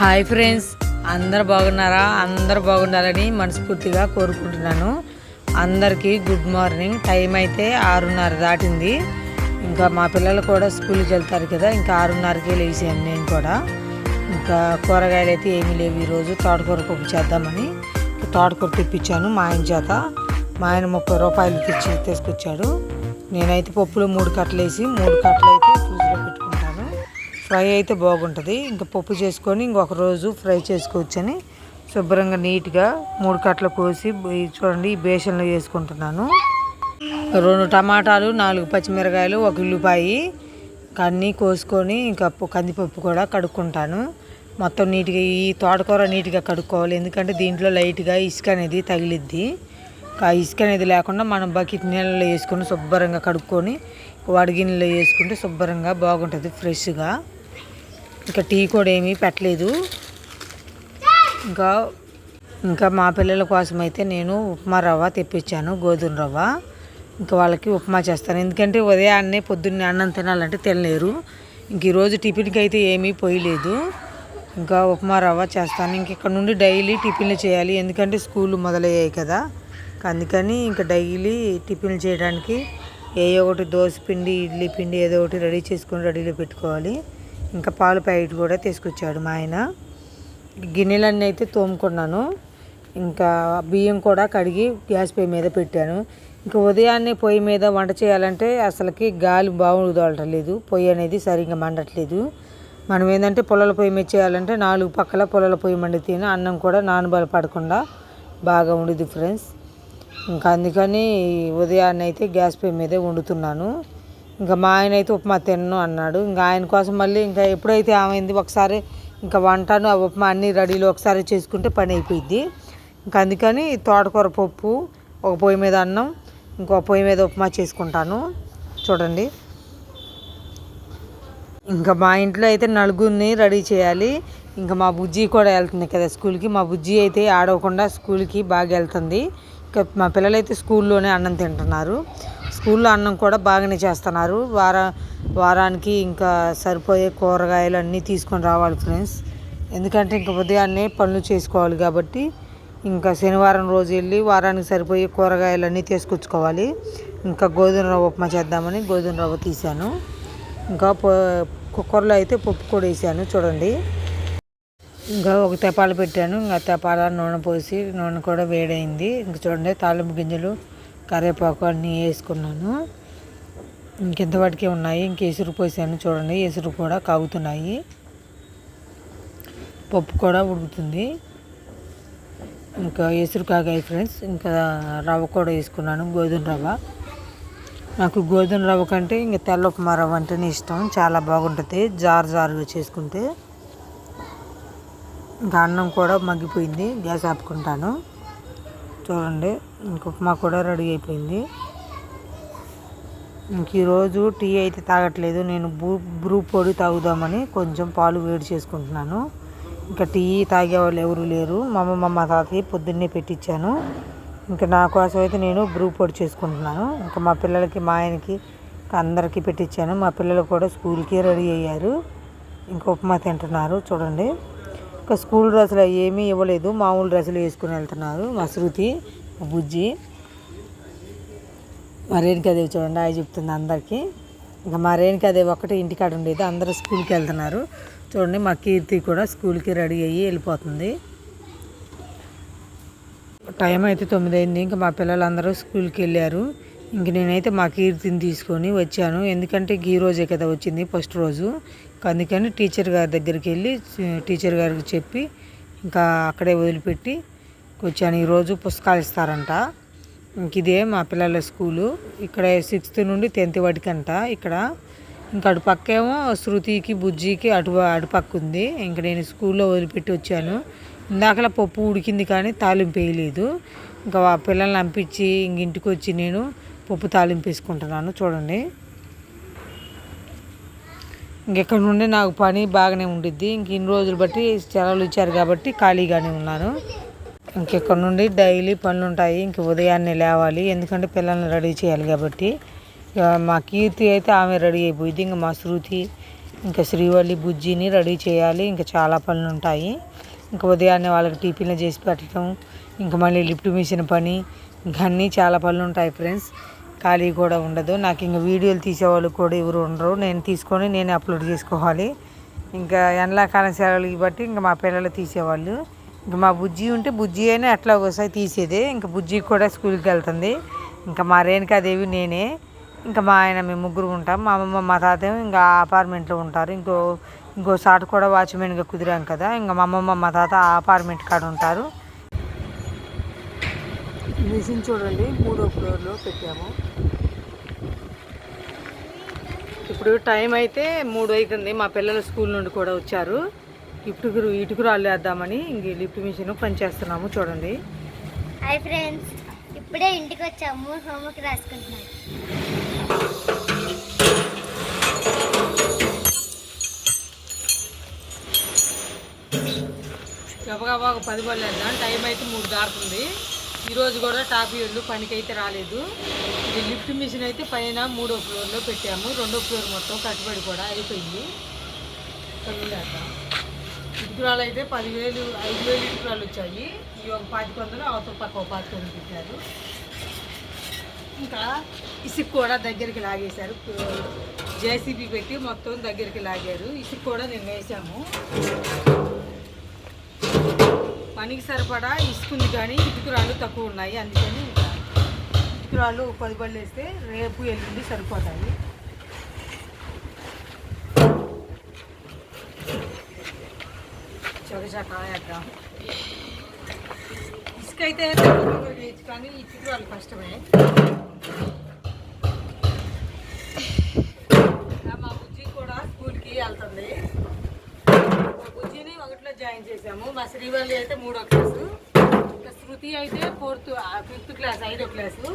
Hi friends అందరు బాగున్నారా? అందరు బాగుండాలని మనస్ఫూర్తిగా కోరుకుంటున్నాను. అందరికీ గుడ్ మార్నింగ్. టైం అయితే ఆరున్నర దాటింది. ఇంకా మా పిల్లలు కూడా స్కూల్కి వెళ్తారు కదా ఇంకా ఆరున్నరకే లేచాను నేను కూడా. ఇంకా కూరగాయలు అయితే ఏమీ లేవు ఈరోజు. తోటకూర పప్పు చేద్దామని తోటకూర తెప్పించాను మా ఆయన చేత. మా ఆయన ముప్పై రూపాయలు తెచ్చి తీసుకొచ్చాడు. నేనైతే పప్పులో మూడు కట్టలు వేసి మూడు కట్టలు అయితే ఫ్రై అయితే బాగుంటుంది. ఇంకా పప్పు చేసుకొని ఇంకొక రోజు ఫ్రై చేసుకోవచ్చని శుభ్రంగా నీట్గా మూడు కట్టలు కోసి చూడండి ఈ బేసన్లో వేసుకుంటున్నాను. రెండు టమాటాలు నాలుగు పచ్చిమిరకాయలు ఒక ఉల్లిపాయి అన్నీ కోసుకొని ఇంకా కందిపప్పు కూడా కడుక్కుంటాను. మొత్తం నీట్గా ఈ తోటకూర నీట్గా కడుక్కోవాలి. ఎందుకంటే దీంట్లో లైట్గా ఇసుక అనేది తగిలిద్ది. ఆ ఇసుక అనేది లేకుండా మనం బకెట్ నీళ్ళలో వేసుకొని శుభ్రంగా కడుక్కొని వడిగిన్నెలో వేసుకుంటే శుభ్రంగా బాగుంటుంది ఫ్రెష్గా. ఇంకా టీ కూడా ఏమీ పెట్టలేదు. ఇంకా ఇంకా మా పిల్లల కోసం అయితే నేను ఉప్మా రవ్వ తెప్పించాను గోధుమ రవ్వ. ఇంకా వాళ్ళకి ఉప్మా చేస్తాను. ఎందుకంటే ఉదయాన్నే పొద్దున్నే అన్నం తినాలంటే తినలేరు. ఇంక ఈరోజు టిఫిన్కి అయితే ఏమీ పోయలేదు. ఇంకా ఉప్మా రవ్వ చేస్తాను. ఇంక ఇక్కడ నుండి డైలీ టిఫిన్లు చేయాలి. ఎందుకంటే స్కూల్ మొదలయ్యాయి కదా. అందుకని ఇంకా డైలీ టిఫిన్లు చేయడానికి ఏ ఒకటి దోశ పిండి ఇడ్లీ పిండి ఏదో ఒకటి రెడీ చేసుకొని రెడీలో పెట్టుకోవాలి. ఇంకా పాలు ప్యాకెట్ కూడా తీసుకొచ్చాడు మా ఆయన. గిన్నెలన్నీ అయితే తోముకున్నాను. ఇంకా బియ్యం కూడా కడిగి గ్యాస్ పొయ్యి మీద పెట్టాను. ఇంకా ఉదయాన్నే పొయ్యి మీద వంట చేయాలంటే అసలుకి గాలి బాగుండలేదు పొయ్యి అనేది సరిగ్గా మండట్లేదు. మనం ఏంటంటే పొలాల పొయ్యి మీద చేయాలంటే నాలుగు పక్కల పొలాల పొయ్యి మండితేనే అన్నం కూడా నానబల పడకుండా బాగా ఉండేది ఫ్రెండ్స్. ఇంకా అందుకని ఉదయాన్నే అయితే గ్యాస్ పొయ్యి మీదే వండుతున్నాను. ఇంకా మా ఆయన అయితే ఉప్మా తిన్ను అన్నాడు. ఇంకా ఆయన కోసం మళ్ళీ ఇంకా ఎప్పుడైతే ఏమైంది ఒకసారి ఇంకా వంటను ఆ ఉప్మా అన్ని రెడీలో ఒకసారి చేసుకుంటే పని అయిపోయింది ఇంకా అందుకని తోటకూర పప్పు ఒక పొయ్యి మీద అన్నం ఇంకో పొయ్యి మీద ఉప్మా చేసుకుంటాను. చూడండి. ఇంకా మా ఇంట్లో అయితే నలుగురిని రెడీ చేయాలి. ఇంకా మా బుజ్జి కూడా వెళ్తుంది కదా స్కూల్కి. మా బుజ్జి అయితే ఆడవకుండా స్కూల్కి బాగా వెళ్తుంది. ఇంకా మా పిల్లలైతే స్కూల్లోనే అన్నం తింటున్నారు. స్కూల్లో అన్నం కూడా బాగానే చేస్తున్నారు. వార వారానికి ఇంకా సరిపోయే కూరగాయలు అన్నీ తీసుకొని రావాలి ఫ్రెండ్స్. ఎందుకంటే ఇంకా ఉదయాన్నే పనులు చేసుకోవాలి కాబట్టి ఇంకా శనివారం రోజు వెళ్ళి వారానికి సరిపోయే కూరగాయలు అన్నీ తీసుకొచ్చుకోవాలి. ఇంకా గోధుమ రవ్వ ఉప్మా చేద్దామని గోధుమ రవ్వ తీశాను. ఇంకా కుక్కర్లో అయితే పప్పు కూడా వేసాను చూడండి. ఇంకా ఒక తెపాలు పెట్టాను. ఇంకా తెపాల నూనె పోసి నూనె కూడా వేడైంది. ఇంకా చూడండి తాలింపు గింజలు కరివేపాకు అన్నీ వేసుకున్నాను. ఇంకెంతవాటికే ఉన్నాయి? ఇంక ఎసురు పోసాను చూడండి. ఎసురు కూడా కాగుతున్నాయి. పప్పు కూడా ఉడుకుతుంది. ఇంకా ఎసురు కాగాయి ఫ్రెండ్స్. ఇంకా రవ్వ కూడా వేసుకున్నాను. గోధుమ రవ్వ. నాకు గోధుమ రవ్వ కంటే ఇంకా తెల్ల ఉప్మా రవ్వ అంటేనే ఇష్టం. చాలా బాగుంటుంది. జారు జారుగా చేసుకుంటే. ఇంకా అన్నం కూడా మగ్గిపోయింది. గ్యాస్ ఆపుకుంటాను. చూడండి. ఉప్మా కూడా రెడీ అయిపోయింది. ఇంక ఈరోజు టీ అయితే తాగట్లేదు. నేను బ్రూ బ్రూ పొడి తాగుదామని కొంచెం పాలు వేడి చేసుకుంటున్నాను. ఇంకా టీ తాగే వాళ్ళు ఎవరు లేరు. మా అమ్మ మా తాతకి పొద్దున్నే పెట్టించాను ఇంకా నా కోసం అయితే నేను బ్రూ పొడి చేసుకుంటున్నాను. ఇంకా మా పిల్లలకి మా ఆయనకి అందరికీ పెట్టించాను మా పిల్లలు కూడా స్కూల్కి రెడీ అయ్యారు. ఇంకా ఉప్మా తింటున్నారు. చూడండి. ఇంకా స్కూల్ డ్రెస్సులు ఏమీ ఇవ్వలేదు. మామూలు డ్రెస్సులు వేసుకుని వెళ్తున్నారు మా శృతి. బుజ్జి. మా రేణుకాదేవి చూడండి అవి చెప్తుంది అందరికీ. ఇంకా మా రేణుకాదేవి ఒక్కటే ఇంటికాడ ఉండేది అందరూ స్కూల్కి వెళ్తున్నారు. చూడండి మా కీర్తి కూడా స్కూల్కి రెడీ అయ్యి వెళ్ళిపోతుంది. టైం అయితే తొమ్మిది అయింది ఇంకా మా పిల్లలందరూ స్కూల్కి వెళ్ళారు. ఇంక నేనైతే మా కీర్తిని తీసుకొని వచ్చాను. ఎందుకంటే ఈ రోజే కదా వచ్చింది ఫస్ట్ రోజు. అందుకని టీచర్ గారి దగ్గరికి వెళ్ళి టీచర్ గారికి చెప్పి ఇంకా అక్కడే వదిలిపెట్టి కూర్చొని ఈరోజు పుస్తకాలు ఇస్తారంట. ఇంక ఇదే మా పిల్లల స్కూలు. ఇక్కడ సిక్స్త్ నుండి టెన్త్ వరకంట ఇక్కడ. ఇంకా అటు పక్కేమో శృతికి బుజ్జికి అటు అటుపక్క ఉంది. ఇంక నేను స్కూల్లో వదిలిపెట్టి వచ్చాను. ఇందాకలా పప్పు ఉడికింది కానీ తాలింపు వేయలేదు. ఇంకా ఆ పిల్లల్ని పంపించి ఇంక ఇంటికి వచ్చి నేను పప్పు తాలింపు వేసుకుంటున్నాను. చూడండి. ఇంకెక్కడ నుండి నాకు పని బాగానే ఉండిద్ది. ఇంక ఇన్ని రోజులు బట్టి సెలవులు ఇచ్చారు కాబట్టి ఖాళీగానే ఉన్నాను. ఇంకెక్కడ నుండి డైలీ పనులు ఉంటాయి ఇంక ఉదయాన్నే లేవాలి. ఎందుకంటే పిల్లల్ని రెడీ చేయాలి కాబట్టి. మా కీర్తి అయితే ఆమె రెడీ అయిపోయింది. ఇంకా మా శృతి ఇంకా శ్రీవల్లి బుజ్జిని రెడీ చేయాలి. ఇంకా చాలా పనులు ఉంటాయి ఇంకా ఉదయాన్నే వాళ్ళకి టిఫిన్లు చేసి పెట్టడం. ఇంకా మళ్ళీ లిఫ్ట్ మిషన్ పని. ఇంకా అన్నీ చాలా పనులు ఉంటాయి ఫ్రెండ్స్. ఖాళీ కూడా ఉండదు. నాకు ఇంకా వీడియోలు తీసేవాళ్ళు కూడా ఎవరు ఉండరు. నేను తీసుకొని నేను అప్లోడ్ చేసుకోవాలి. ఇంకా ఎండాకాలం సెలవులకి బట్టి ఇంకా మా పిల్లలు తీసేవాళ్ళు. ఇంకా మా బుజ్జి ఉంటే బుజ్జి అయినా ఎట్లా ఒకసారి తీసేదే. ఇంకా బుజ్జి కూడా స్కూల్కి వెళ్తుంది. ఇంకా మా రేణుకాదేవి నేనే. ఇంకా మా ఆయన మేము ముగ్గురు ఉంటాం. మా అమ్మమ్మ మా తాత ఇంకా అపార్ట్మెంట్లో ఉంటారు. ఇంకో ఇంకో సాటు కూడా వాచ్మెన్గా కుదిరాం కదా. ఇంకా మా అమ్మమ్మ మా తాత ఆ అపార్ట్మెంట్ కాడ ఉంటారు. మిషన్ చూడండి. మూడో ఫ్లోర్లో పెట్టాము. ఇప్పుడు టైం అయితే మూడు అవుతుంది మా పిల్లలు స్కూల్ నుండి కూడా వచ్చారు. ఇటుకురు ఇటుకు రాళ్ళేద్దామని ఇంక లిఫ్ట్ మిషన్ పనిచేస్తున్నాము చూడండి. హాయ్ ఫ్రెండ్స్ ఇప్పుడే ఇంటికి వచ్చాము హోంవర్క్ రాసుకుంటున్నాం. గబగబా ఒక పది బళ్ళు వేద్దాం. టైం అయితే మూడు దాటుతుంది. ఈరోజు కూడా టాపీ పనికి అయితే రాలేదు. ఇది లిఫ్ట్ మిషన్ అయితే పైన మూడో ఫ్లోర్లో పెట్టాము. రెండో ఫ్లోర్ మొత్తం కట్టుబడి కూడా అయిపోయింది. పనులు వేద్దాం. ఇటుకురాలు అయితే పదివేలు ఐదు వేలు ఇటుకురాలు వచ్చాయి. ఈ ఒక పాతిక వందలు అవతల పక్క ఒక పాతిక వందలు పెట్టారు. ఇంకా ఇసుక కూడా దగ్గరికి లాగేశారు. జేసీబీ పెట్టి మొత్తం దగ్గరికి లాగారు. ఇసుక కూడా నేను వేసాము. పనికి సరిపడా ఇసుకుంది కానీ ఇటుకురాళ్ళు తక్కువ ఉన్నాయి. అందుకని ఇంకా ఇటుకురాళ్ళు పది బళ్ళు వేస్తే రేపు ఎల్లుండి సరిపోతాయి. చొకచా ఇసుక అయితే తక్కువగా వేయచ్చు కష్టమే మా బుజ్జి కూడా స్కూల్కి వెళ్తుంది. మా బుజ్జిని ఒకటిలో జాయిన్ చేసాము మా శ్రీవల్లి అయితే మూడో క్లాసు. ఇంకా శృతి అయితే ఫోర్త్ ఫిఫ్త్ క్లాస్ ఐదో క్లాసు.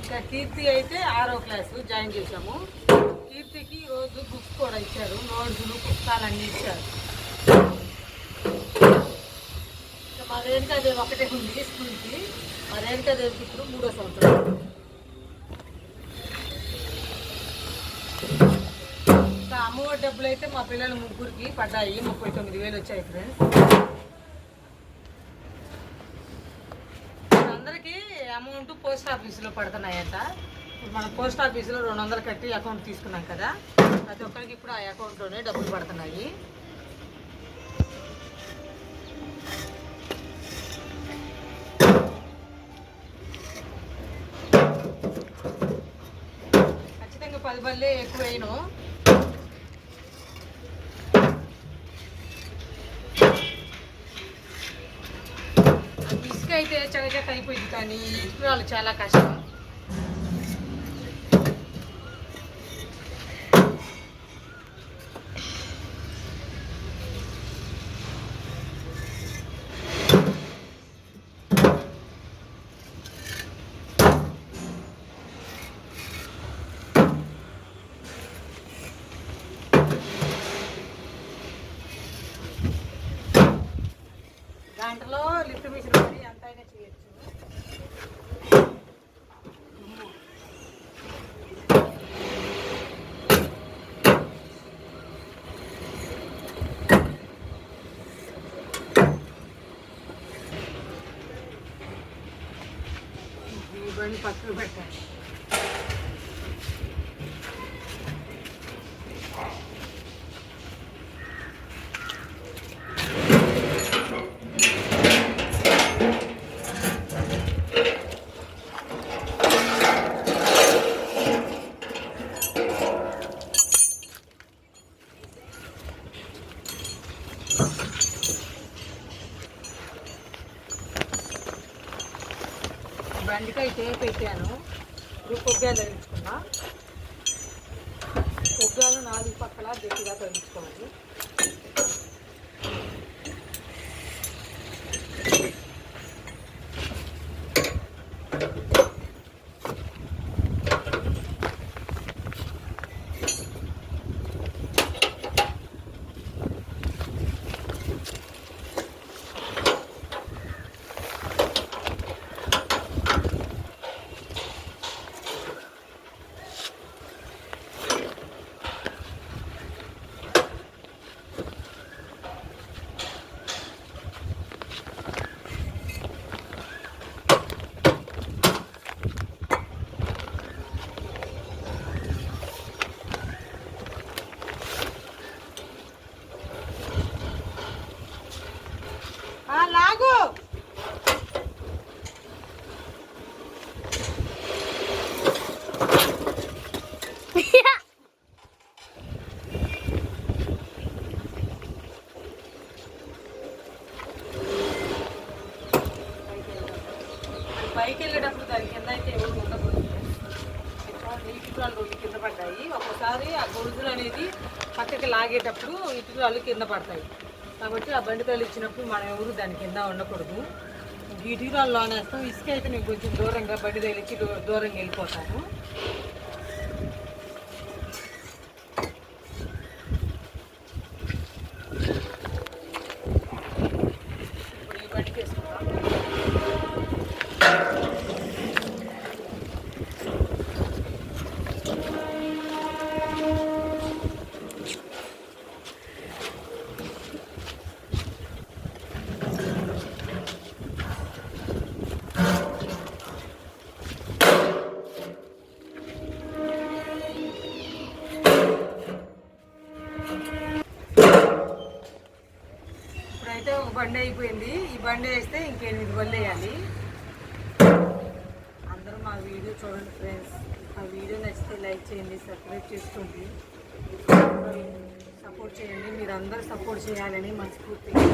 ఇంకా కీర్తి అయితే ఆరో క్లాసు జాయిన్ చేసాము కీర్తికి ఈరోజు బుక్స్ కూడా ఇచ్చారు. నోట్స్లు పుస్తకాలు అన్నీ ఇచ్చారు ఇంకా మా రేణుకాదేవి ఒకటే ఉంది స్కూల్కి ఆ రేణుకాదేవికి ఇప్పుడు మూడో సంవత్సరం ఇంకా అమ్మఒడి డబ్బులు అయితే మా పిల్లల ముగ్గురికి పడ్డాయి ముప్పై తొమ్మిది వేలు వచ్చాయి ఫ్రెండ్స్ అందరికీ అమౌంట్ పోస్ట్ ఆఫీసులో పడుతున్నాయంట ఇప్పుడు మనం పోస్ట్ ఆఫీసులో రెండు వందలు కట్టి అకౌంట్ తీసుకున్నాం కదా ప్రతి ఒక్కరికి ఇప్పుడు ఆ అకౌంట్లోనే డబ్బులు పడుతున్నాయి పది బల్లే ఎక్కువ వేయను ఇసుక అయితే చకచక అయిపోయింది కానీ ఇటుకురాలు చాలా కష్టం. వాటర్లో లిఫ్ట్ మిషన్ పని ఎంత అయినా చేయొచ్చు బండి పక్కన పెట్టాలి బండికైతే పెట్టాను ఇప్పుడు అనేది పక్కకి లాగేటప్పుడు ఇటుకలు కింద పడతాయి. కాబట్టి ఆ బండికాయలు ఇచ్చినప్పుడు మనం ఎవరు దాని కింద ఉండకూడదు. ఇటుకరాలు లోనేస్తాం ఇసుక అయితే నేను కొంచెం దూరంగా బండి తగిలిచ్చి దూ- దూరంగా వెళ్ళిపోతాను ఇప్పుడు ఈ బండికి వేసుకుంటాం ఇప్పుడైతే ఒక బండి అయిపోయింది. ఈ బండి వేస్తే ఇంకెనిమిది బండి వేయాలి. అందరూ మా వీడియో చూడండి ఫ్రెండ్స్. మా వీడియో నచ్చితే లైక్ చేయండి సబ్స్క్రైబ్ చేసుకోండి. సపోర్ట్ చేయండి. మీరు అందరూ సపోర్ట్ చేయాలని మనస్ఫూర్తిగా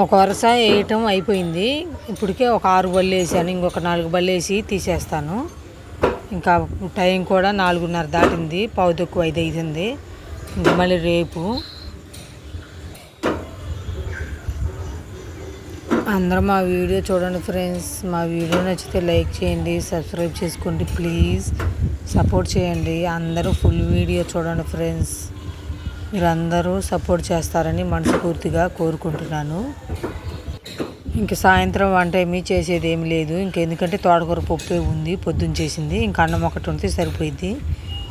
ఒక వరుస వేయటం అయిపోయింది. ఇప్పటికే ఒక ఆరు బళ్ళు వేసాను. ఇంకొక నాలుగు బళ్ళు వేసి తీసేస్తాను. ఇంకా టైం కూడా నాలుగున్నర దాటింది. పావు తక్కువ ఐదు అయింది ఇంకా మళ్ళీ రేపు అందరూ మా వీడియో చూడండి ఫ్రెండ్స్. మా వీడియో నచ్చితే లైక్ చేయండి సబ్స్క్రైబ్ చేసుకోండి ప్లీజ్. సపోర్ట్ చేయండి. అందరూ ఫుల్ వీడియో చూడండి ఫ్రెండ్స్. మీరందరూ సపోర్ట్ చేస్తారని మనస్ఫూర్తిగా కోరుకుంటున్నాను. ఇంక సాయంత్రం వంట ఏమీ చేసేది ఏమి లేదు. ఇంకెందుకంటే తోటకూర పప్పు ఉంది పొద్దున్న చేసింది. ఇంకా అన్నం ఒకటి ఉంటే సరిపోయింది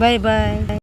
బాయ్ బాయ్